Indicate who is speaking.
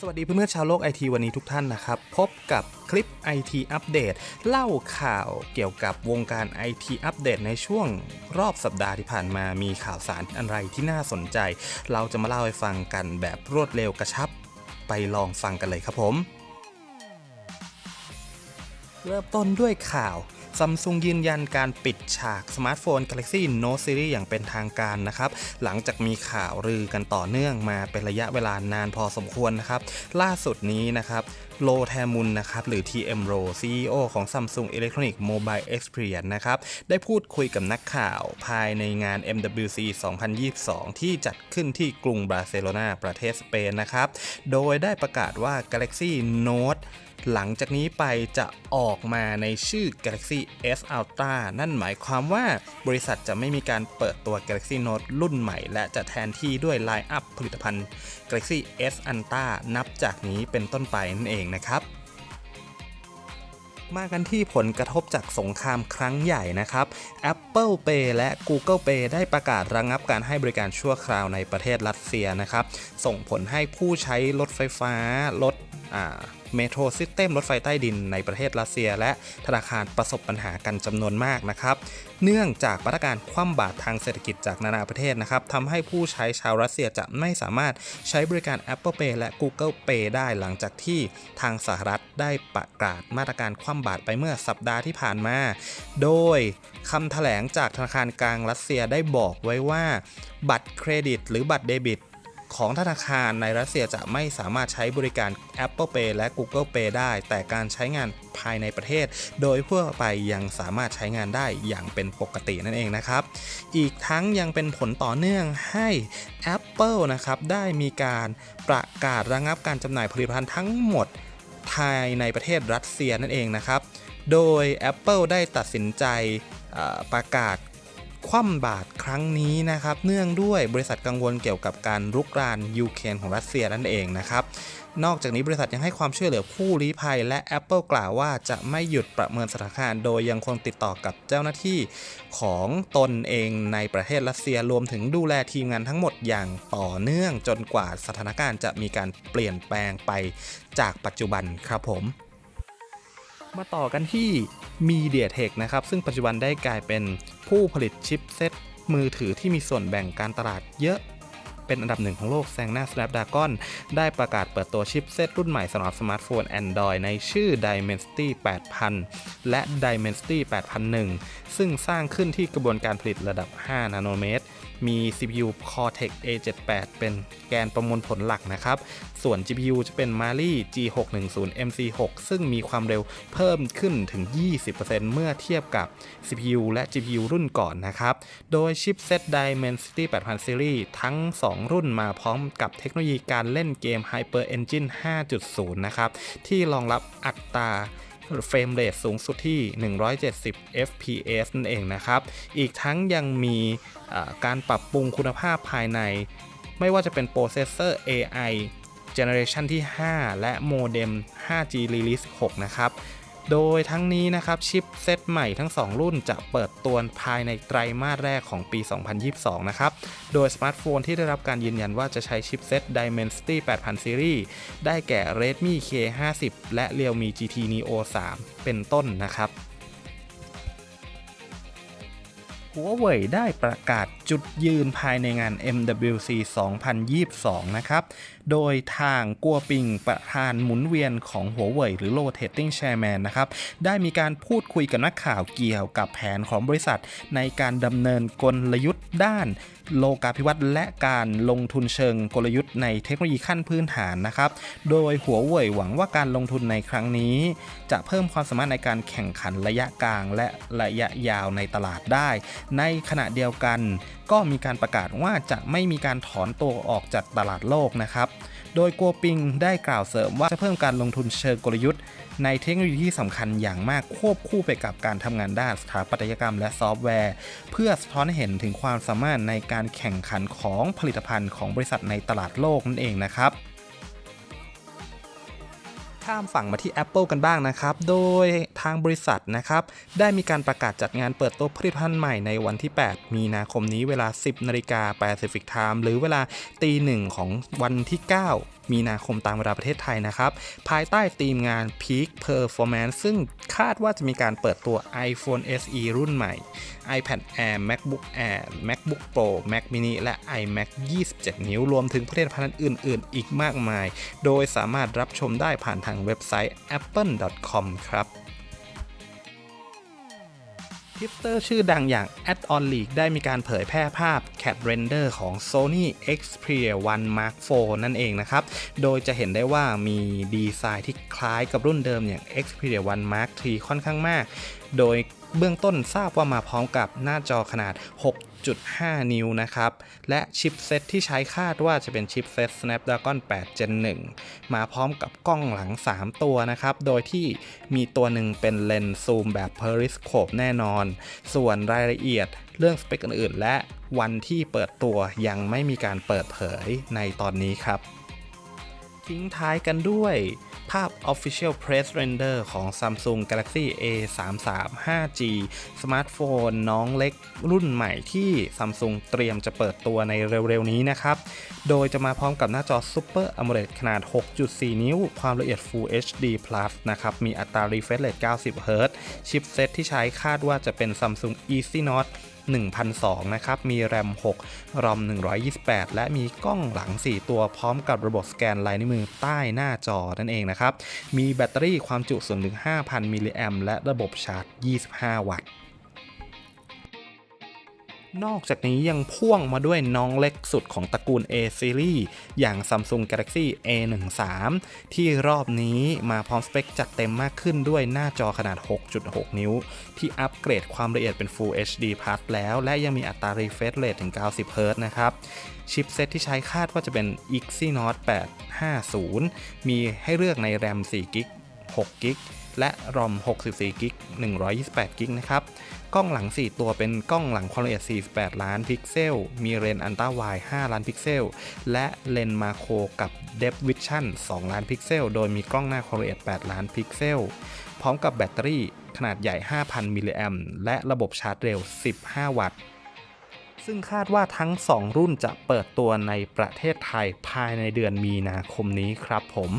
Speaker 1: สวัสดีเพื่อนๆชาวโลกไอทีวันนี้ทุกท่านนะครับ พบกับคลิป IT อัปเดตเล่าข่าวเกี่ยวกับวงการ IT อัปเดตในช่วงรอบสัปดาห์ที่ผ่านมามีข่าวสารอะไรที่น่าสนใจ เราจะมาเล่าให้ฟังกันแบบรวดเร็วกระชับ ไปลองฟังกันเลยครับผม เริ่มต้นด้วยข่าว ซัมซุงยืนยันการปิดฉากสมาร์ทโฟน Galaxy Note Series อย่างเป็นทางการนะครับ หลังจากมีข่าวลือกันต่อเนื่องมาเป็นระยะเวลานานพอสมควรนะครับ ล่าสุดนี้นะครับโลแทมุนนะครับหรือ TM Ro CEO ของ Samsung Electronic Mobile Experience นะครับได้พูดคุยกับนักข่าวภายในงาน MWC 2022 ที่จัดขึ้นที่กรุงบาร์เซโลนาประเทศสเปนนะครับ โดยได้ประกาศว่า Galaxy Note หลังจากนี้ไปจะออกมาในชื่อ Galaxy S Ultra นั่นหมายความว่าบริษัทจะไม่มีการเปิดตัว Galaxy Note รุ่นใหม่ และจะแทนที่ด้วยไลน์อัพผลิตภัณฑ์ Galaxy S Ultra นับจากนี้เป็นต้นไปนั่นเองนะครับมากันที่ผลกระทบจากสงครามครั้งใหญ่นะครับ Apple Pay และ Google Pay ได้ประกาศระงงับการให้บริการชั่วคราวในประเทศรัสเซียนะครับ ส่งผลให้ผู้ใช้รถไฟฟ้า รถ เมโทรซิสเต็มรถไฟใต้ดินในประเทศรัสเซีย และธนาคารประสบปัญหากันจำนวนมากนะครับ เนื่องจากมาตรการคว่ำบาตรทางเศรษฐกิจจากนานาประเทศนะครับทำให้ผู้ใช้ชาวรัสเซียจะไม่สามารถใช้บริการ Apple Pay และ Google Pay ได้หลังจากที่ทางสหรัฐได้ประกาศมาตรการคว่ำบาตรไปเมื่อสัปดาห์ที่ผ่านมา โดยคำแถลงจากธนาคารกลางรัสเซียได้บอกไว้ว่า บัตรเครดิต หรือบัตรเดบิต ของธนาคารในรัสเซียจะไม่สามารถใช้บริการ Apple Pay และ Google Pay ได้ แต่การใช้งานภายในประเทศ โดยทั่วไปยังสามารถใช้งานได้อย่างเป็นปกตินั่นเองนะครับ อีกทั้งยังเป็นผลต่อเนื่องให้ Apple นะครับได้มีการประกาศระงับการจำหน่ายผลิตภัณฑ์ทั้งหมดภายในประเทศรัสเซียนั่นเองนะครับ โดย Apple ได้ตัดสินใจประกาศ คว่ำบาตรครั้งนี้นะครับ เนื่องด้วยบริษัทกังวลเกี่ยวกับการรุกรานยูเครนของรัสเซียนั่นเองนะครับ นอกจากนี้บริษัทยังให้ความช่วยเหลือผู้ลี้ภัย และ Apple กล่าวว่าจะไม่หยุดประเมินสถานการณ์โดยยังคงติดต่อกับเจ้าหน้าที่ของตนเองในประเทศรัสเซียรวมถึงดูแลทีมงานทั้งหมดอย่างต่อเนื่องจนกว่าสถานการณ์จะมีการเปลี่ยนแปลงไปจากปัจจุบันครับผม มาต่อกันที่ MediaTek นะครับ ซึ่งปัจจุบันได้กลายเป็นผู้ผลิตชิปเซ็ตมือถือที่มีส่วนแบ่งการตลาดเยอะเป็นอันดับหนึ่งของโลกแซงหน้า Snapdragon ได้ประกาศเปิดตัวชิปเซ็ตรุ่นใหม่สำหรับสมาร์ทโฟน Android ในชื่อ Dimensity 8000 และ Dimensity 8001 ซึ่งสร้างขึ้นที่กระบวนการผลิตระดับ 5 นาโนเมตร มี CPU Cortex A78 เป็นแกนประมวลผลหลักนะครับ ส่วน GPU จะเป็น Mali G610 MC6 ซึ่งมีความเร็วเพิ่มขึ้นถึง 20%เมื่อเทียบกับ CPU และ GPU รุ่นก่อนนะครับ โดยชิปเซต Dimensity 8000 Series ทั้ง 2 รุ่นมาพร้อมกับเทคโนโลยีการเล่นเกม Hyper Engine 5.0 นะครับ ที่รองรับอัตรา เฟรมเรทสูงสุดที่ 170 fps นั่นเองนะครับ อีกทั้งยังมีการปรับปรุงคุณภาพภายใน ไม่ว่าจะเป็นโปรเซสเซอร์ AI Generation ที่ 5 และโมเด็ม 5G Release 6 นะครับ โดยทั้งนี้นะครับชิปเซตใหม่ทั้ง 2 รุ่นจะเปิดตัวภายในไตรมาสแรกของปี 2022 นะครับ โดยสมาร์ทโฟนที่ได้รับการยืนยันว่าจะใช้ชิปเซต Dimensity 8000 Series ได้แก่ Redmi K50 และ Realme GT Neo 3 เป็นต้นนะครับ หัวเว่ยได้ประกาศจุดยืนภายในงาน MWC 2022 นะครับ โดยทางกัวปิงประธานหมุนเวียนของหัวเว่ยหรือ Rotating Chairman นะครับ ได้มีการพูดคุยกับนักข่าวเกี่ยวกับแผนของบริษัท ในการดำเนินกลยุทธ์ด้านโลกาภิวัตน์และการลงทุนเชิงกลยุทธ์ในเทคโนโลยีขั้นพื้นฐานนะครับ โดยหัวเว่ยหวังว่าการลงทุนในครั้งนี้ จะเพิ่มความสามารถในการแข่งขันระยะกลางและระยะยาวในตลาดได้ในขณะเดียวกัน ก็มีการประกาศว่าจะไม่มีการถอนตัวออกจากตลาดโลกนะครับโดยกัวปิงได้กล่าวเสริมว่าจะเพิ่มการลงทุนเชิงกลยุทธ์ ในเทคโนโลยีที่สำคัญอย่างมากควบคู่ไปกับการทำงานด้านสถาปัตยกรรมและซอฟต์แวร์ เพื่อสะท้อนให้เห็นถึงความสามารถในการแข่งขันของผลิตภัณฑ์ของบริษัทในตลาดโลกนั่นเองนะครับ ข้ามฝั่งมาที่ Apple กันบ้างนะครับ โดยทางบริษัทนะครับ ได้มีการประกาศจัดงานเปิดตัวผลิตภัณฑ์ใหม่ในวันที่ 8 มีนาคมนี้เวลา 10นาฬิกา Pacific Time หรือเวลาตีหนึ่งของวันที่ 9มีนาคมตามเวลาประเทศไทยนะครับ ภายใต้ธีมงาน Peak Performance ซึ่งคาดว่าจะมีการเปิดตัว iPhone SE รุ่นใหม่ iPad Air MacBook Air MacBook Pro Mac mini และ iMac 27 นิ้ว รวมถึงผลิตภัณฑ์อื่น ๆ อีกมากมาย โดยสามารถรับชมได้ผ่านทางเว็บไซต์ apple.com ครับทิปเตอร์ชื่อดังอย่าง Ad On League ได้มีการเผยแพร่ภาพ Cat Render ของ Sony Xperia 1 Mark IV นั่นเองนะครับ โดยจะเห็นได้ว่ามีดีไซน์ที่คล้ายกับรุ่นเดิมอย่าง Xperia 1 Mark III ค่อนข้างมาก โดย เบื้องต้นทราบว่ามาพร้อมกับหน้าจอขนาด 6.5 นิ้วนะครับ และชิปเซตที่ใช้คาดว่าจะเป็นชิปเซต Snapdragon 8 Gen 1 มาพร้อมกับกล้องหลัง 3 ตัวนะครับ โดยที่มีตัวหนึ่งเป็นเลนส์ซูมแบบ Periscope แน่นอน ส่วนรายละเอียดเรื่องสเปคอื่นๆ และวันที่เปิดตัวยังไม่มีการเปิดเผยในตอนนี้ครับ ทิ้งท้ายกันด้วย ภาพ Official Press Render ของ Samsung Galaxy A33 5G สมาร์ทโฟนน้องเล็กรุ่นใหม่ที่ Samsung เตรียมจะเปิดตัวในเร็วๆ นี้นะครับ โดยจะมาพร้อมกับหน้าจอ Super AMOLED ขนาด 6.4 นิ้ว ความละเอียด Full HD Plus นะครับ มีอัตรา refresh rate 90 Hz ชิปเซตที่ใช้คาดว่าจะเป็น Samsung Exynos 1002 นะครับ มีแรม 6 รอม 128 และมีกล้องหลัง 4 ตัวพร้อมกับระบบสแกนลายนิ้วมือใต้หน้าจอนั่นเองนะครับ มีแบตเตอรี่ความจุสูงถึง 5,000 มิลลิแอมและระบบชาร์จ 25 วัตต์ นอกจากนี้ยังพ่วงมาด้วยน้องเล็กสุดของตระกูล A Series อย่าง Samsung Galaxy A13 ที่รอบนี้มาพร้อมสเปคจัดเต็มมากขึ้นด้วยหน้าจอขนาด 6.6 นิ้ว ที่อัปเกรดความละเอียดเป็น Full HD Plus แล้ว และยังมีอัตรา refresh rate ถึง 90 Hz นะครับชิปเซตที่ใช้คาดว่าจะเป็น Exynos 850 มีให้เลือกในแรม4 g b 6 g b และรอม 64 g b 128 g b นะครับ กล้องหลัง 4 ตัวเป็นกล้องหลังความละเอียด 48 ล้านพิกเซล มีเลนส์อันต้าไวด์5ล้านพิกเซล และเลนส์มาโครกับ Depth Vision 2 ล้านพิกเซล โดยมีกล้องหน้าความละเอียด 8 ล้านพิกเซล พร้อมกับแบตเตอรี่ขนาดใหญ่ 5,000 มิลลิแอมและระบบชาร์จเร็ว 15 วัตต์ซึ่งคาดว่าทั้ง 2 รุ่นจะเปิดตัวในประเทศไทยภายในเดือนมีนาคมนี้ครับผม